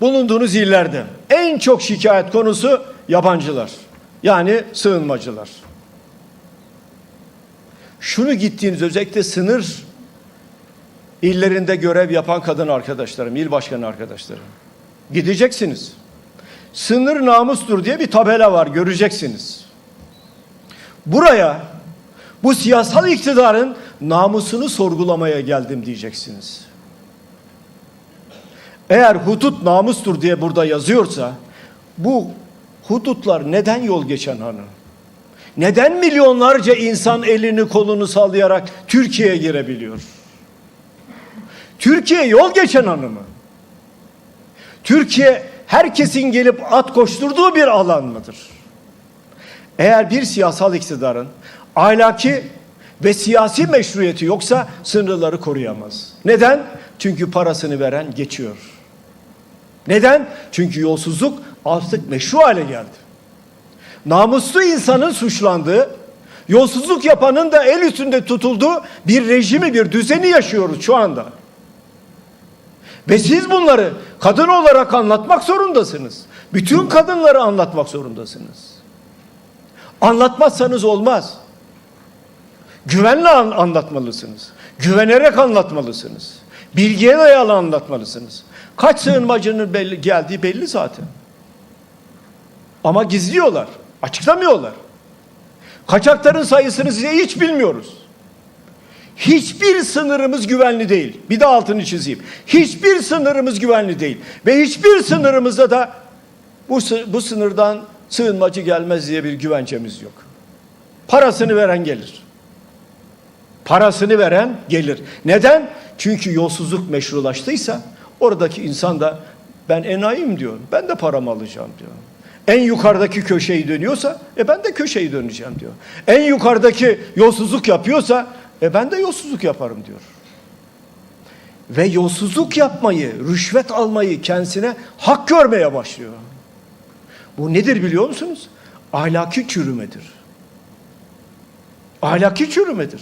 bulunduğunuz illerde en çok şikayet konusu yabancılar. Yani sığınmacılar. Şunu gittiğiniz özellikle sınır illerinde görev yapan kadın arkadaşlarım, il başkanı arkadaşlarım. Gideceksiniz. Sınır namustur diye bir tabela var göreceksiniz. Buraya bu siyasal iktidarın namusunu sorgulamaya geldim diyeceksiniz. Eğer hudut namustur diye burada yazıyorsa bu hudutlar neden yol geçen hanı? Neden milyonlarca insan elini kolunu sallayarak Türkiye'ye girebiliyor? Türkiye yol geçen hanı mı? Türkiye herkesin gelip at koşturduğu bir alan mıdır? Eğer bir siyasal iktidarın ahlaki ve siyasi meşruiyeti yoksa sınırları koruyamaz. Neden? Çünkü parasını veren geçiyor. Neden? Çünkü yolsuzluk artık meşru hale geldi. Namuslu insanın suçlandığı, yolsuzluk yapanın da el üstünde tutulduğu bir rejimi, bir düzeni yaşıyoruz şu anda. Ve siz bunları kadın olarak anlatmak zorundasınız. Bütün kadınları anlatmak zorundasınız. Anlatmazsanız olmaz. Güvenle an- anlatmalısınız. Güvenerek anlatmalısınız. Bilgiye dayalı anlatmalısınız. Kaç sığınmacının belli, geldiği belli zaten. Ama gizliyorlar. Açıklamıyorlar. Kaçakların sayısını size hiç bilmiyoruz. Hiçbir sınırımız güvenli değil. Bir de altını çizeyim. Hiçbir sınırımız güvenli değil. Ve hiçbir sınırımızda da bu, bu sınırdan sığınmacı gelmez diye bir güvencemiz yok. Parasını veren gelir. Parasını veren gelir. Neden? Çünkü yolsuzluk meşrulaştıysa oradaki insan da ben enayim diyor. Ben de paramı alacağım diyor. En yukarıdaki köşeyi dönüyorsa e ben de köşeyi döneceğim diyor. En yukarıdaki yolsuzluk yapıyorsa e ben de yolsuzluk yaparım diyor. Ve yolsuzluk yapmayı, rüşvet almayı kendisine hak görmeye başlıyor. Bu nedir biliyor musunuz? Ahlaki çürümedir. Ahlaki çürümedir.